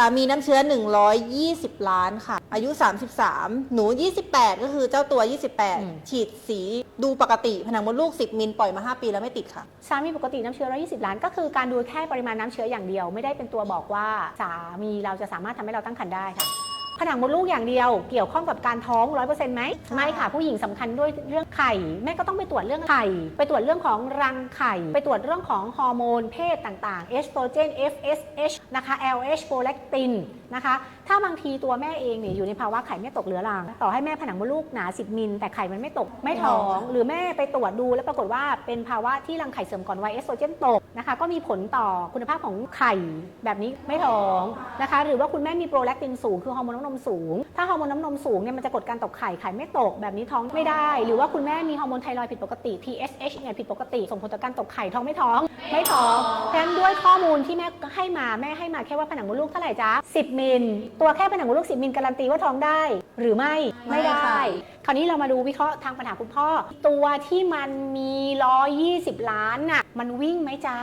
สามีน้ำเชื้อ 120 ล้านค่ะ อายุ 33 หนู 28 ก็คือเจ้าตัวอืม28 ฉีดสีดูปกติผนังมดลูก 10 มิลปล่อยมา 5 ปีแล้วไม่ติดค่ะ สามีปกติน้ำเชื้อ 120 ล้าน ก็คือการดูแค่ปริมาณน้ำเชื้ออย่างเดียว ไม่ได้เป็นตัวบอกว่าสามีเราจะสามารถทำให้เราตั้งครรภ์ได้ค่ะผนังมดลูกอย่างเดียว เกี่ยวข้องกับการท้อง 100%ไหมไม่ค่ะผู้หญิงสำคัญด้วยเรื่อง ไข่แม่ก็ต้องไปตรวจเรื่องไข่ ไปตรวจเรื่องของรังไข่ ไปตรวจเรื่องของฮอร์โมนเพศต่างๆเอสโตรเจน FSH นะคะ LH โปรเลกตินนะคะถ้าบางทีตัวแม่เองเนี่ยอยู่ในภาวะไข่ไม่ตกเรื้อรัง ต่อให้แม่ผนังมดลูกหนา 10 มิล แต่ไข่มันไม่ตกไม่ท้อง หรือแม่ไปตรวจดูแล้วปรากฏว่าเป็นภาวะที่รังไข่เสื่อมก่อนวัยเอสโตรเจนตกนะคะก็มีผลต่อคุณภาพของไข่แบบนี้ไม่ท้องนะคะหรือว่าคุณแม่มีโปรแลคตินสูงคือฮอร์โมนน้ำนมสูง ถ้าฮอร์โมนน้ำนมสูงเนี่ยมันจะกดการตกไข่ไข่ไม่ตกแบบนี้ท้องไม่ได้ หรือว่าคุณแม่มีฮอร์โมนไทรอยด์ผิดปกติ TSH เนี่ยผิดปกติส่งผลต่อการตกไข่ท้องไม่ท้อง ไม่ท้องเพราะฉะนั้นด้วยข้อมูลที่แม่ให้มาแม่ให้มาแค่ว่าผนังมดลูกเท่าไหร่จ๊ะ10 มิล ตัวแค่ผนังมดลูก 10 มิลการันตีว่าท้องได้ หรือไม่ไม่ไม่ได้ค่ะคราวนี้เรามาดูวิเคราะห์ทางปัญหาคุณพ่อ ตัวที่มันมี 120 ล้านน่ะมันวิ่งไหมจ๊ะ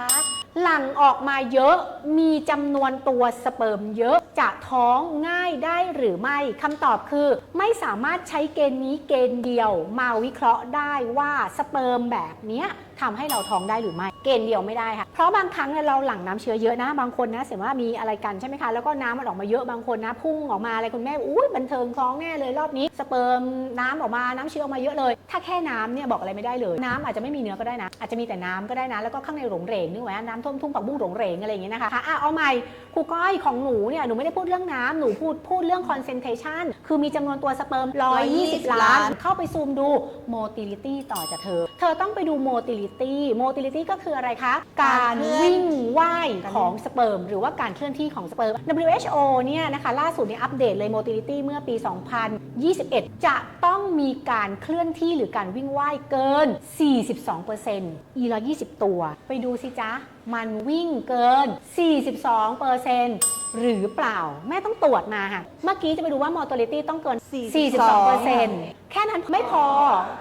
หลั่งออกมาเยอะมีจำนวนตัวสเปิร์มเยอะจะท้องง่ายได้หรือไม่คำตอบคือ ไม่สามารถใช้เกณฑ์นี้เกณฑ์เดียว มาวิเคราะห์ได้ว่าสเปิร์มแบบนี้ทำให้เราท้องได้หรือไม่เกณฑ์เดียวไม่ได้ค่ะเพราะบางครั้งเราหลั่งน้ำเชื้อเยอะนะ บางคนนะเสียว่ามีอะไรกันใช่ไหมคะแล้วก็น้ำมันออกมาเยอะบางคนนะพุ่งออกมาอะไรคุณแม่อุ้ยบันเทิงท้องแน่เลยรอบนี้สเปิร์มน้ำออกมาน้ำเชื้อออกมาเยอะเลย ถ้าแค่น้ำเนี่ยบอกอะไรไม่ได้เลย น้ำอาจจะไม่มีเนื้อก็ได้นะอาจจะมีแต่น้ำก็ได้นะแล้วก็ข้างในหลงเหรงนึกไว้น้ำท่วมทุ่งปักบุ้งหลงเหรงอะไรอย่างเงี้ยนะคะอะเอาใหม่ครูก้อยของหนูเนี่ยหนูไม่ได้พูดเรื่องน้ำหนูพูดพูดเรื่อง concentration คือมีจำนวนตัวสเปิร์ม 120ล้านล้าน เข้าไปซูมดู motility ต่อจากเธอ เธอต้องไปดู motility motility ก็คืออะไรคะ การวิ่งว่ายของสเปิร์มหรือว่าการเคลื่อนที่ของสเปิร์ม WHO เนี่ยนะคะล่าสุดเนี่ยอัปเดตเลย motility เมื่อปี 2021 จะต้องมีการเคลื่อนที่หรือการวิ่งว่ายเกิน 42%อี120 ตัว ไปดูสิจ๊ะ มันวิ่งเกิน 42%หรือเปล่า แม่ต้องตรวจมาค่ะ เมื่อกี้จะไปดูว่า mortality ต้องเกิน 42%แค่นั้นไม่พอ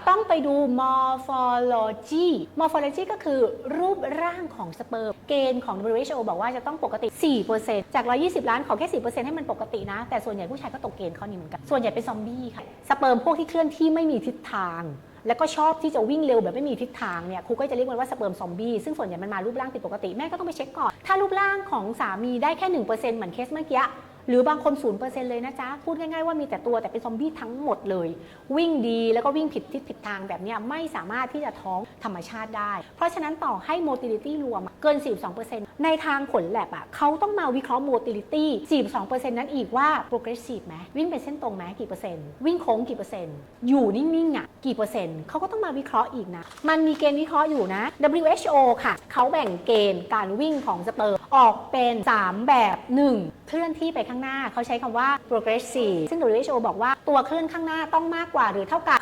ต้องไปดู morphology morphology ก็คือรูปร่างของสเปิร์ม เกณฑ์ของ WHO บอกว่าจะต้องปกติ 4%จาก 120 ล้าน ขอแค่ 4%ให้มันปกตินะ แต่ส่วนใหญ่ผู้ชายก็ตกเกณฑ์ข้อนี้เหมือนกัน ส่วนใหญ่เป็นซอมบี้ค่ะ สเปิร์มพวกที่เคลื่อนที่ไม่มีทิศทาง แล้วก็ชอบที่จะวิ่งเร็วแบบไม่มีทิศทางเนี่ยครูก็จะเรียกมันว่าสเปิร์มซอมบี้ซึ่งส่วนใหญ่มันมารูปร่างผิดปกติแม่ก็ต้องไปเช็คก่อนถ้ารูปร่างของสามีได้แค่1%เหมือนเคสเมื่อกี้ หรือบางคน 0%เลยนะจ๊ะ พูดง่ายๆว่ามีแต่ตัวแต่เป็นซอมบี้ทั้งหมดเลย วิ่งดีแล้วก็วิ่งผิดทิศผิดทางแบบนี้ไม่สามารถที่จะท้องธรรมชาติได้ เพราะฉะนั้นต่อให้ motility รวมเกิน 42%ในทางผลแลบอะเขาต้องมาวิเคราะห์ motility 42%นั้นอีกว่า progressive ไหมวิ่งเป็นเส้นตรงไหมกี่เปอร์เซ็นต์วิ่งโค้งกี่เปอร์เซ็นต์อยู่นิ่งๆอะกี่เปอร์เซ็นต์เขาก็ต้องมาวิเคราะห์อีกนะ มันมีเกณฑ์วิเคราะห์อยู่นะ WHO ค่ะเขาแบ่งเกณฑ์การวิ่งของสเปิร์ออกเป็น 3 แบบ 1 เคลื่อนที่ไปข้างหน้า เขาใช้คำว่า progressive ซึ่ง WHO บอกว่าตัวเคลื่อนข้างหน้าต้องมากกว่าหรือเท่ากับ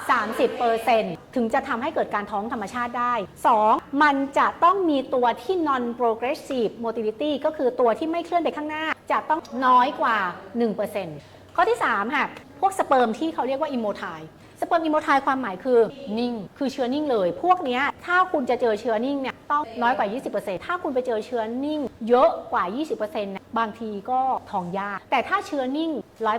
30%ถึงจะทำให้เกิดการท้องธรรมชาติได้ 2. มันจะต้องมีตัวที่ non progressive motility ก็คือตัวที่ไม่เคลื่อนไปข้างหน้า จะต้องน้อยกว่า 1%ข้อที่ 3 ค่ะ พวกสเปิร์มที่เขาเรียกว่า immotile สเปิร์มอิโมไทายความหมายคือนิ่ง คือเชื้อนิ่งเลย พวกเนี้ยถ้าคุณจะเจอเชื้อนิ่งเนี่ยต้องน้อยกว่า 20%ถ้าคุณไปเจอเชื้อนิ่ง เยอะกว่า 20%นี่ย บางทีก็ทองยาก แต่ถ้าเชื้อนิ่ง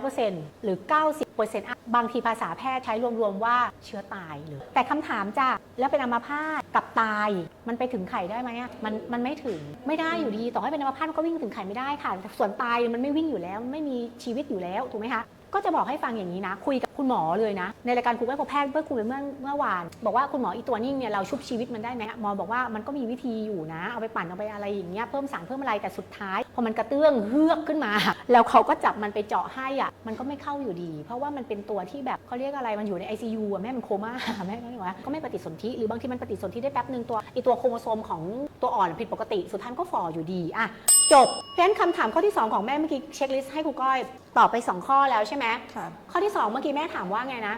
100%หรือ 90%อะบางทีภาษาแพทย์ใช้รวมๆว่าเชื้อตายเลยแต่คำถามจ้ะแล้วเป็นอัมพาตกับตาย มันไปถึงไข่ได้ไหมมันมันไม่ถึงไม่ได้อยู่ดี ต่อให้เป็นอัมพาตมันก็วิ่งถึงไข่ไม่ได้ค่ะ ส่วนตายมันไม่วิ่งอยู่แล้วไม่มีชีวิตอยู่แล้วถูกไหมคะ ก็จะบอกให้ฟังอย่างนี้นะ คุยกับคุณหมอเลยนะ ในรายการคุยกับแพทย์เมื่อคุยเมื่อเมื่อวาน บอกว่าคุณหมออีตัวนิ่งเนี่ยเราชุบชีวิตมันได้ไหมหมอบอกว่ามันก็มีวิธีอยู่นะ เอาไปปั่นเอาไปอะไรอย่างเงี้ยเพิ่มสารเพิ่มอะไรแต่สุดท้ายพอมันกระเตื้องเฮือกขึ้นมา แล้วเขาก็จับมันไปเจาะให้อะมันก็ไม่เข้าอยู่ดี เพราะว่ามันเป็นตัวที่แบบเขาเรียกอะไรมันอยู่ใน ICU อะแม่มันโคม่าแม่ก็เลยว่าก็ไม่ปฏิสนธิหรือบางทีมันปฏิสนธิได้แป๊บหนึ่งตัวไอตัวโครโมโซมของตัวอ่อนผิดปกติสุดท้ายก็ฝ่ออยู่ดีอะ จบ เพราะฉะนั้นคำถามข้อที่สองของแม่เมื่อกี้เช็คลิสต์ให้ครูก้อยตอบไปสองข้อแล้วใช่ไหมค่ะ ข้อที่ 2 เมื่อกี้แม่ถามว่าไงนะ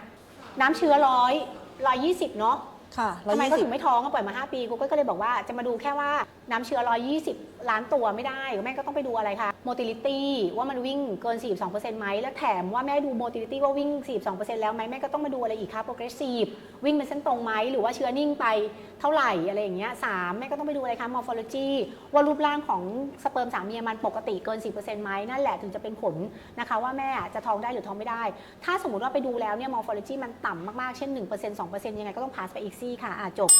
น้ำเชื้อร้อยร้อยยี่สิบเนาะค่ะทำไมเขาถึง120ไม่ท้องก็ปล่อยมา 5 ปีกูก็เลยบอกว่าจะมาดูแค่ว่า น้ำเชื้อ 120 ล้านตัวไม่ได้ แม่ก็ต้องไปดูอะไรคะ motility ว่ามันวิ่งเกิน 42%ไหม และแถมว่าแม่ดู motility ว่าวิ่ง 42%แล้วไหม แม่ก็ต้องมาดูอะไรอีกคะ progressive วิ่งเป็นเส้นตรงไหม หรือว่าเชื้อนิ่งไปเท่าไหร่อะไรอย่างเงี้ยสามแม่ก็ต้องไปดูอะไรคะ morphology ว่ารูปร่างของสเปิร์มสามีมันปกติเกิน 10%ไหม นั่นแหละถึงจะเป็นผลนะคะว่าแม่จะท้องได้หรือท้องไม่ได้ ถ้าสมมติว่าไปดูแล้วเนี่ย morphology มันต่ำมากๆ เช่น 1% 2%ยังไงก็ต้อง pass ไปอีกซี่ค่ะอะจบ